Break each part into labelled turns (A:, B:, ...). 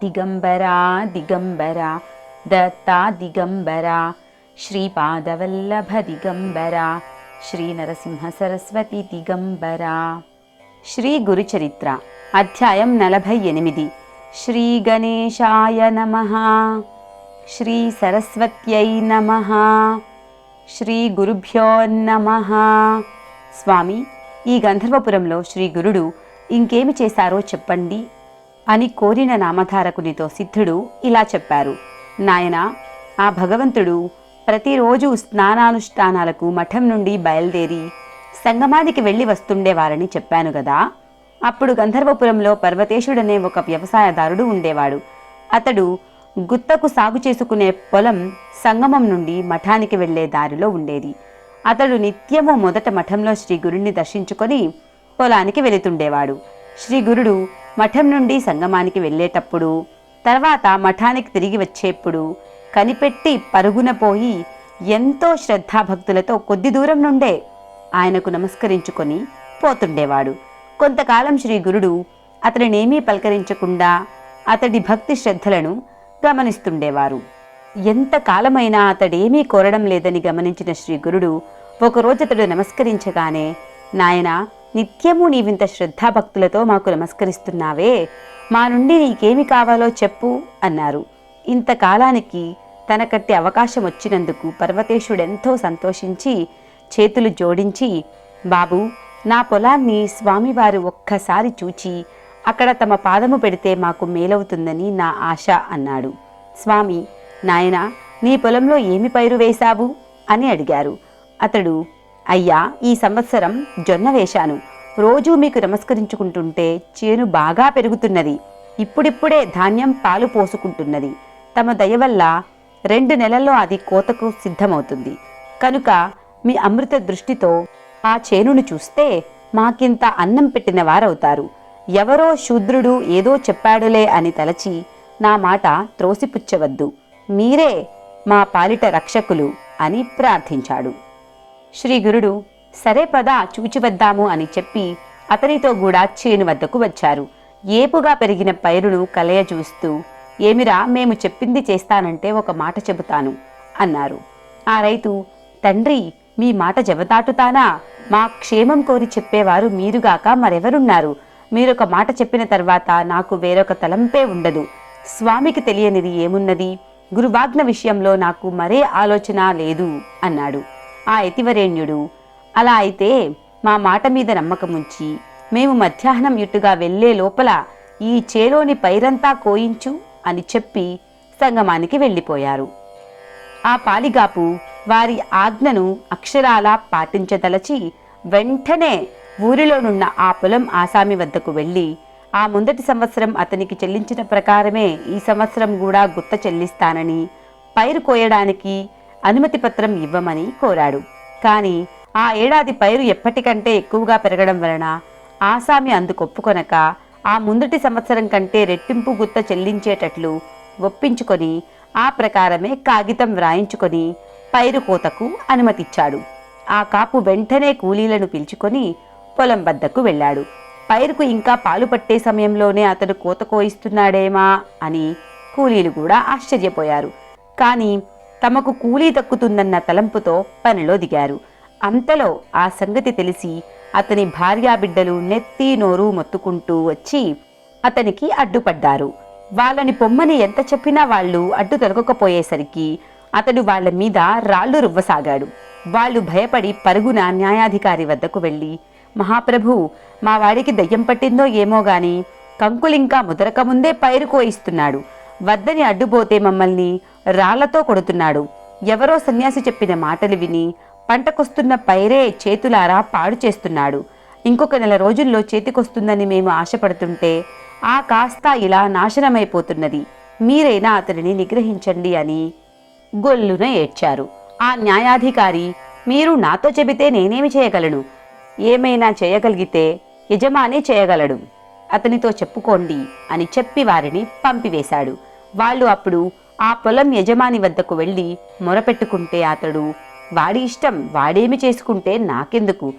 A: దిగంబరా దిగంబరా దత్తా దిగంబరా శ్రీపాదవల్లభ దిగంబరా శ్రీ నరసింహ సరస్వతి దిగంబరా శ్రీ గురుచరిత్ర అధ్యాయం నలభై ఎనిమిది శ్రీ గణేశాయ నమ శ్రీ సరస్వత్యై నమ శ్రీ గురుభ్యో నమ స్వామి ఈ గంధర్వపురంలో శ్రీ గురుడు ఇంకేమి చేశారో చెప్పండి. అని కోరిన నామధారకునితో సిద్ధుడు ఇలా చెప్పారు. నాయన ఆ భగవంతుడు ప్రతిరోజు స్నానానుష్ఠానాలకు మఠం నుండి బయలుదేరి సంగమానికి వెళ్ళి వస్తుండేవారని చెప్పాను గదా. అప్పుడు గంధర్వపురంలో పర్వతేశుడనే ఒక వ్యవసాయదారుడు ఉండేవాడు. అతడు గుత్తకు సాగు చేసుకునే పొలం సంగమం నుండి మఠానికి వెళ్ళే దారిలో ఉండేది. అతడు నిత్యము మొదట మఠంలో శ్రీ గురుణ్ణి దర్శించుకొని పొలానికి వెళుతుండేవాడు. శ్రీ గురుడు మఠం నుండి సంగమానికి వెళ్ళేటప్పుడు తర్వాత మఠానికి తిరిగి వచ్చేప్పుడు కనిపెట్టి పరుగున పోయి ఎంతో శ్రద్ధాభక్తులతో కొద్ది దూరం నుండే ఆయనకు నమస్కరించుకొని పోతుండేవాడు. కొంతకాలం శ్రీ గురుడు అతనినేమీ పలకరించకుండా అతడి భక్తి శ్రద్ధలను గమనిస్తుండేవారు. ఎంతకాలమైనా అతడేమీ కోరడం లేదని గమనించిన శ్రీ గురుడు ఒకరోజు అతడు నమస్కరించగానే నాయనా నిత్యము నీవింత శ్రద్ధాభక్తులతో మాకు నమస్కరిస్తున్నావే. మా నుండి నీకేమి కావాలో చెప్పు అన్నారు. ఇంతకాలానికి తనకట్టి అవకాశం వచ్చినందుకు పర్వతేశుడెంతో సంతోషించి చేతులు జోడించి బాబు నా పొలాన్ని స్వామివారు ఒక్కసారి చూచి అక్కడ తమ పాదము పెడితే మాకు మేలవుతుందని నా ఆశ అన్నాడు. స్వామి నాయన నీ పొలంలో ఏమి పైరు వేశావు? అని అడిగారు. అతడు అయ్యా ఈ సంవత్సరం జొన్న వేశాను. రోజూ మీకు నమస్కరించుకుంటుంటే చేను బాగా పెరుగుతున్నది. ఇప్పుడిప్పుడే ధాన్యం పాలు పోసుకుంటున్నది. తమ దయ వల్ల రెండు నెలల్లో అది కోతకు సిద్ధమవుతుంది. కనుక మీ అమృత దృష్టితో ఆ చేనును చూస్తే మాకింత అన్నం పెట్టిన వారవుతారు. ఎవరో శూద్రుడు ఏదో చెప్పాడులే అని తలచి నా మాట త్రోసిపుచ్చవద్దు. మీరే మా పాలిట రక్షకులు అని ప్రార్థించాడు. శ్రీ గురుడు సరే పద చూచివద్దాము అని చెప్పి అతనితో కూడా చేను వద్దకు వచ్చారు. ఏపుగా పెరిగిన పైరును కలయ చూస్తూ ఏమిరా మేము చెప్పింది చేస్తానంటే ఒక మాట చెబుతాను అన్నారు. ఆ రైతు తండ్రి మీ మాట జవదాటుతానా మా క్షేమం కోరి చెప్పేవారు మీరుగాక మరెవరున్నారు? మీరొక మాట చెప్పిన తర్వాత నాకు వేరొక తలంపే ఉండదు. స్వామికి తెలియనిది ఏమున్నది? గురువాజ్ఞ విషయంలో నాకు మరే ఆలోచన లేదు అన్నాడు. ఆ యతివరేణ్యుడు అలా అయితే మా మాట మీద నమ్మకముంచి మేము మధ్యాహ్నం ఇటుగా వెళ్ళే లోపల ఈ చేలోని పైరంతా కోయించు అని చెప్పి సంగమానికి వెళ్ళిపోయారు. ఆ పాలిగాపు వారి ఆజ్ఞను అక్షరాలా పాటించదలచి వెంటనే ఊరిలోనున్న ఆ పొలం ఆసామి వద్దకు వెళ్ళి ఆ ముందటి సంవత్సరం అతనికి చెల్లించిన ప్రకారమే ఈ సంవత్సరం కూడా గుత్త చెల్లిస్తానని పైరు కోయడానికి అనుమతి పత్రం ఇవ్వమని కోరాడు. కానీ ఆ ఏడాది పైరు ఎప్పటికంటే ఎక్కువగా పెరగడం వలన ఆసామి అందుకొప్పుకొనక ఆ ముందటి సంవత్సరం కంటే రెట్టింపు గుత్త చెల్లించేటట్లు ఒప్పించుకొని ఆ ప్రకారమే కాగితం వ్రాయించుకొని పైరు కోతకు అనుమతిచ్చాడు. ఆ కాపు వెంటనే కూలీలను పిలుచుకొని పొలం వద్దకు వెళ్ళాడు. పైరుకు ఇంకా పాలు పట్టే సమయంలోనే అతడు కోత కోయిస్తున్నాడేమా అని కూలీలు కూడా ఆశ్చర్యపోయారు. కానీ తమకు కూలీ దక్కుతుందన్న తలంపుతో పనిలో దిగారు. అంతలో ఆ సంగతి తెలిసి అతని భార్యాబిడ్డలు నెత్తి నోరు మొత్తుకుంటూ వచ్చి అతనికి అడ్డుపడ్డారు. వాళ్ళని పొమ్మని ఎంత చెప్పినా వాళ్ళు అడ్డు తొలగకపోయేసరికి అతడు వాళ్ళ మీద రాళ్ళు రువ్వసాగాడు. వాళ్ళు భయపడి పరుగున న్యాయాధికారి వద్దకు వెళ్ళి మహాప్రభు మా వాడికి దయ్యం పట్టిందో ఏమో గాని కంకులింకా ముదరకముందే పైరు కోయిస్తున్నాడు. వద్దని అడ్డుపోతే మమ్మల్ని రాళ్ళతో కొడుతున్నాడు. ఎవరో సన్యాసి చెప్పిన మాటలు విని పంటకొస్తున్న పైరే చేతులారా పాడు చేస్తున్నాడు. ఇంకొక నెల రోజుల్లో చేతికొస్తుందని మేము ఆశపడుతుంటే ఆ కాస్త ఇలా నాశనమైపోతున్నది. మీరైనా అతనిని నిగ్రహించండి అని గొల్లున ఏడ్చారు. ఆ న్యాయాధికారి మీరు నాతో చెబితే నేనేమి చేయగలను? ఏమైనా చేయగలిగితే యజమాని చేయగలడు. అతనితో చెప్పుకోండి అని చెప్పి వారిని పంపివేశాడు. వాళ్ళు అప్పుడు ఆ పొలం యజమాని వద్దకు వెళ్ళి మొరపెట్టుకుంటే అతడు వాడి ఇష్టం వాడేమి చేసుకుంటే నాకెందుకు?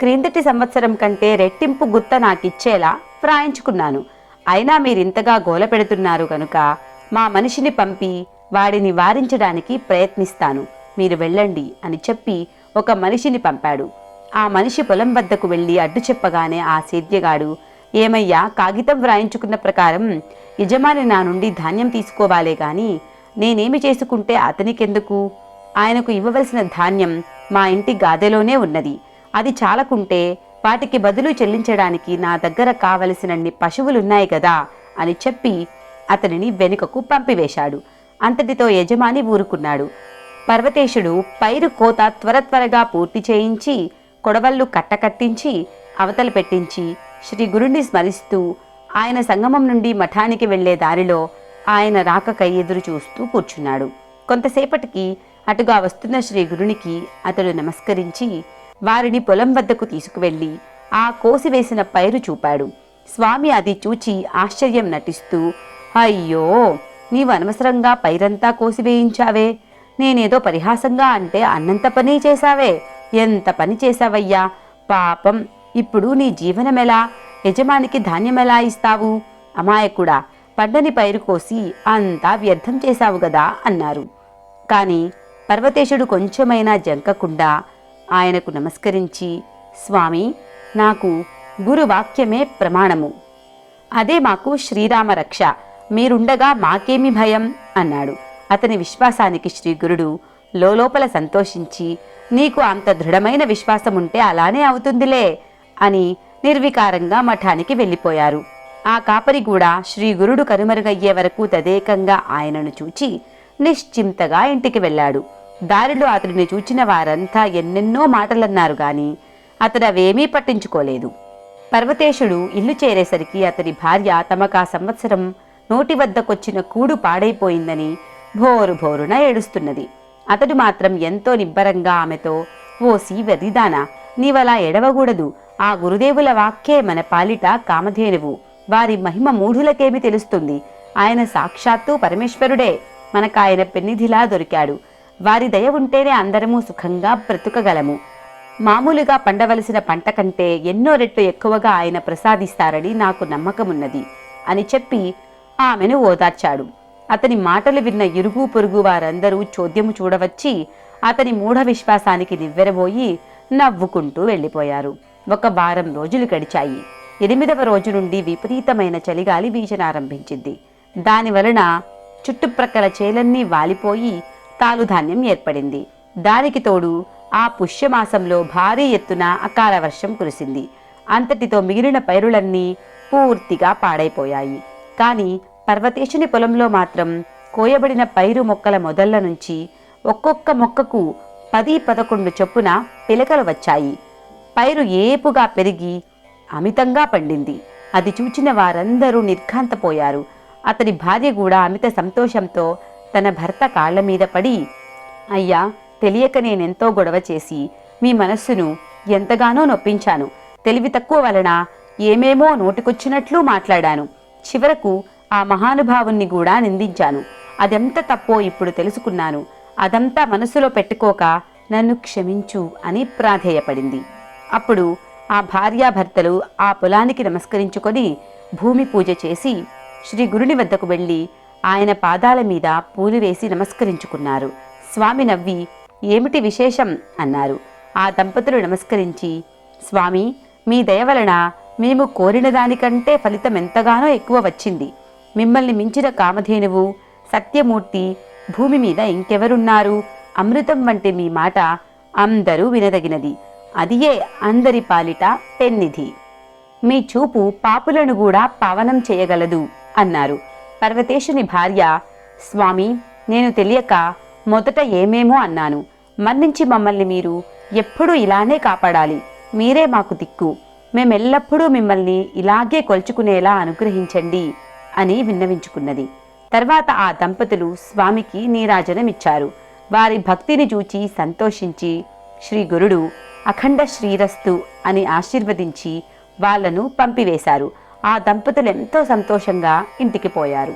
A: క్రిందటి సంవత్సరం కంటే రెట్టింపు గుత్త నాకిచ్చేలా వ్రాయించుకున్నాను. అయినా మీరింతగా గోల పెడుతున్నారు కనుక మా మనిషిని పంపి వాడిని వారించడానికి ప్రయత్నిస్తాను. మీరు వెళ్ళండి అని చెప్పి ఒక మనిషిని పంపాడు. ఆ మనిషి పొలం వద్దకు వెళ్ళి అడ్డు చెప్పగానే ఆ సేద్యగాడు ఏమయ్యా కాగితం వ్రాయించుకున్న ప్రకారం యజమాని నా నుండి ధాన్యం తీసుకోవాలే గాని నేనేమి చేసుకుంటే అతనికెందుకు? ఆయనకు ఇవ్వవలసిన ధాన్యం మా ఇంటి గాదెలోనే ఉన్నది. అది చాలకుంటే వాటికి బదులు చెల్లించడానికి నా దగ్గర కావలసినన్ని పశువులున్నాయి కదా అని చెప్పి అతనిని వెనుకకు పంపివేశాడు. అంతటితో యజమాని ఊరుకున్నాడు. పర్వతేశుడు పైరు కోత త్వర త్వరగా పూర్తి చేయించి కొడవళ్ళు కట్టకట్టించి అవతల పెట్టించి శ్రీ గురుణ్ణి స్మరిస్తూ ఆయన సంగమం నుండి మఠానికి వెళ్ళే దారిలో ఆయన రాకకై ఎదురు చూస్తూ కూర్చున్నాడు. కొంతసేపటికి అటుగా వస్తున్న శ్రీ గురునికి అతడు నమస్కరించి వారిని పొలం వద్దకు తీసుకువెళ్ళి ఆ కోసివేసిన పైరు చూపాడు. స్వామి అది చూచి ఆశ్చర్యం నటిస్తూ అయ్యో నీవు అనవసరంగా పైరంతా కోసివేయించావే. నేనేదో పరిహాసంగా అంటే అన్నంత పని చేశావే. ఎంత పని చేశావయ్యా? పాపం ఇప్పుడు నీ జీవనమెలా? యజమానికి ధాన్యమెలా ఇస్తావు? అమాయకుడా పండని పైరు కోసి అంతా వ్యర్థం చేశావు గదా అన్నారు. కాని పర్వతేశుడు కొంచెమైనా జంకకుండా ఆయనకు నమస్కరించి స్వామి నాకు గురువాక్యమే ప్రమాణము. అదే మాకు శ్రీరామ రక్ష మీరుండగా మాకేమి భయం అన్నాడు. అతని విశ్వాసానికి శ్రీగురుడు లోలోపల లోపల సంతోషించి నీకు అంత దృఢమైన విశ్వాసం ఉంటే అలానే అవుతుందిలే. అని నిర్వికారంగా మఠానికి వెళ్ళిపోయారు. ఆ కాపరి కూడా శ్రీ గురుడు కనుమరుగయ్యే వరకు తదేకంగా ఆయనను చూచి నిశ్చింతగా ఇంటికి వెళ్ళాడు. దారిలో అతడిని చూచిన వారంతా ఎన్నెన్నో మాటలన్నారు గాని అతడు అవేమీ పట్టించుకోలేదు. పర్వతేశుడు ఇల్లు చేరేసరికి అతని భార్య తమకా సంవత్సరం నోటి వద్దకొచ్చిన కూడు పాడైపోయిందని భోరు భోరున ఏడుస్తున్నది. అతడు మాత్రం ఎంతో నిబ్బరంగా ఆమెతో ఓసి వెర్రిదానా నీవలా ఎడవకూడదు ఆ గురుదేవుల వాక్యే మన పాలిట కామధేనువు. వారి మహిమ మూఢులకేమి తెలుస్తుంది? ఆయన సాక్షాత్తు పరమేశ్వరుడే. మనకాయన పెన్నిధిలా దొరికాడు. వారి దయ ఉంటేనే అందరము సుఖంగా బ్రతుకగలము. మామూలుగా పండవలసిన పంట కంటే ఎన్నో రెట్లు ఎక్కువగా ఆయన ప్రసాదిస్తారని నాకు నమ్మకమున్నది. అని చెప్పి ఆమెను ఓదార్చాడు. అతని మాటలు విన్న ఇరుగు పొరుగు వారందరూ చోద్యము చూడవచ్చి అతని మూఢ విశ్వాసానికి నివ్వెరబోయి నవ్వుకుంటూ వెళ్ళిపోయారు. ఒక వారం రోజులు గడిచాయి. ఎనిమిదవ రోజు నుండి విపరీతమైన చలిగాలి వీచనారంభించింది. దాని వలన చుట్టుప్రక్కల చేలన్నీ వాలిపోయి తాలుధాన్యం ఏర్పడింది. దానికి తోడు ఆ పుష్యమాసంలో భారీ ఎత్తున అకాల వర్షం కురిసింది. అంతటితో మిగిలిన పైరులన్నీ పూర్తిగా పాడైపోయాయి. కాని పర్వతేశుని పొలంలో మాత్రం కోయబడిన పైరు మొక్కల మొదళ్ళ నుంచి ఒక్కొక్క మొక్కకు పది పదకొండు చొప్పున పిలకలు వచ్చాయి. పైరు ఏపుగా పెరిగి అమితంగా పండింది. అది చూచిన వారందరూ నిర్ఘాంతపోయారు. అతని భార్య కూడా అమిత సంతోషంతో తన భర్త కాళ్ళ మీద పడి అయ్యా తెలియక నేనెంతో గొడవ చేసి మీ మనస్సును ఎంతగానో నొప్పించాను. తెలివి తక్కువ వలన ఏమేమో నోటికొచ్చినట్లు మాట్లాడాను. చివరకు ఆ మహానుభావుణ్ణి కూడా నిందించాను. అదెంత తప్పో ఇప్పుడు తెలుసుకున్నాను. అదంతా మనసులో పెట్టుకోక నన్ను క్షమించు అని ప్రాధేయపడింది. అప్పుడు ఆ భార్యాభర్తలు ఆ పొలానికి నమస్కరించుకొని భూమి పూజ చేసి శ్రీ గురుని వద్దకు వెళ్ళి ఆయన పాదాల మీద పూలు వేసి నమస్కరించుకున్నారు. స్వామి నవ్వి ఏమిటి విశేషం? అన్నారు. ఆ దంపతులు నమస్కరించి స్వామి మీ దయ వలన మేము కోరిన దానికంటే ఫలితం ఎంతగానో ఎక్కువ వచ్చింది. మిమ్మల్ని మించిన కామధేనువు సత్యమూర్తి భూమి మీద ఇంకెవరున్నారు? అమృతం వంటి మీ మాట అందరూ వినదగినది. అదియే అందరి పాలిట పెన్నిధి. మీ చూపు పాపులను కూడా పావనం చేయగలదు అన్నారు. పర్వతేశుని భార్య స్వామి నేను తెలియక మొదట ఏమేమో అన్నాను. మన్నించి మమ్మల్ని మీరు ఎప్పుడూ ఇలానే కాపాడాలి. మీరే మాకు దిక్కు. మేమెల్లప్పుడూ మిమ్మల్ని ఇలాగే కొల్చుకునేలా అనుగ్రహించండి అని విన్నవించుకున్నది. తర్వాత ఆ దంపతులు స్వామికి నీరాజనమిచ్చారు. వారి భక్తిని చూచి సంతోషించి శ్రీ గురుడు అఖండ శ్రీరస్తు అని ఆశీర్వదించి వాళ్ళను పంపివేశారు. ఆ దంపతులు ఎంతో సంతోషంగా ఇంటికి పోయారు.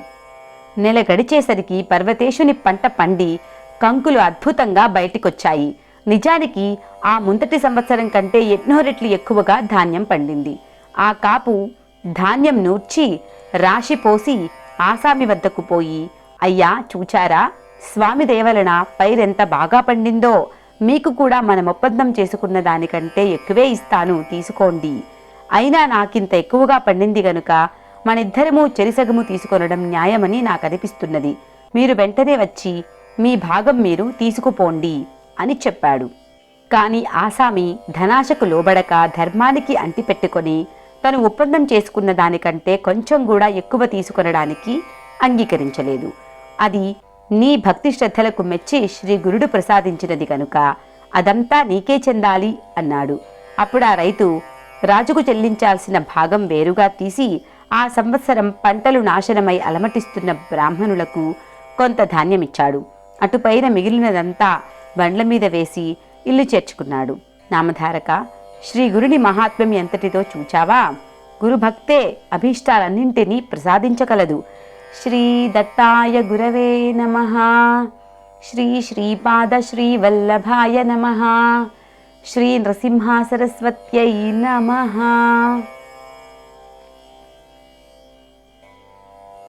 A: నెల గడిచేసరికి పర్వతేశుని పంట పండి కంకులు అద్భుతంగా బయటికొచ్చాయి. నిజానికి ఆ ముందటి సంవత్సరం కంటే ఎన్నో రెట్లు ఎక్కువగా ధాన్యం పండింది. ఆ కాపు ధాన్యం నూర్చి రాశి పోసి ఆసామి వద్దకు పోయి అయ్యా చూచారా స్వామి దేవలన పైరెంత బాగా పండిందో మీకు కూడా మనం ఒప్పందం చేసుకున్న దానికంటే ఎక్కువే ఇస్తాను తీసుకోండి. అయినా నాకింత ఎక్కువగా పండింది గనుక మనిద్దరము చెరిసగము తీసుకొనడం న్యాయమని నాకు అనిపిస్తున్నది మీరు వెంటనే వచ్చి మీ భాగం మీరు తీసుకుపోండి అని చెప్పాడు. కాని ఆసామి ధనాశకు లోబడక ధర్మానికి అంటిపెట్టుకొని తను ఒప్పందం చేసుకున్న దానికంటే కొంచెం కూడా ఎక్కువ తీసుకొనడానికి అంగీకరించలేదు. అది నీ భక్తి శ్రద్ధలకు మెచ్చి శ్రీ గురుడు ప్రసాదించినది కనుక అదంతా నీకే చెందాలి అన్నాడు. అప్పుడు ఆ రైతు రాజుకు చెల్లించాల్సిన భాగం వేరుగా తీసి ఆ సంవత్సరం పంటలు నాశనమై అలమటిస్తున్న బ్రాహ్మణులకు కొంత ధాన్యమిచ్చాడు. అటుపైన మిగిలినదంతా బండ్ల మీద వేసి ఇల్లు చేర్చుకున్నాడు. నామధారక శ్రీ గురుని మహాత్మ్యం ఎంతటితో చూచావా? గురుభక్తే అభీష్టాలన్నింటినీ ప్రసాదించగలదు. శ్రీ దత్తాయ గురవే నమ. శ్రీ శ్రీపాద శ్రీ వల్లభాయ నమ శ్రీ నృసింహ సరస్వత్యై నమ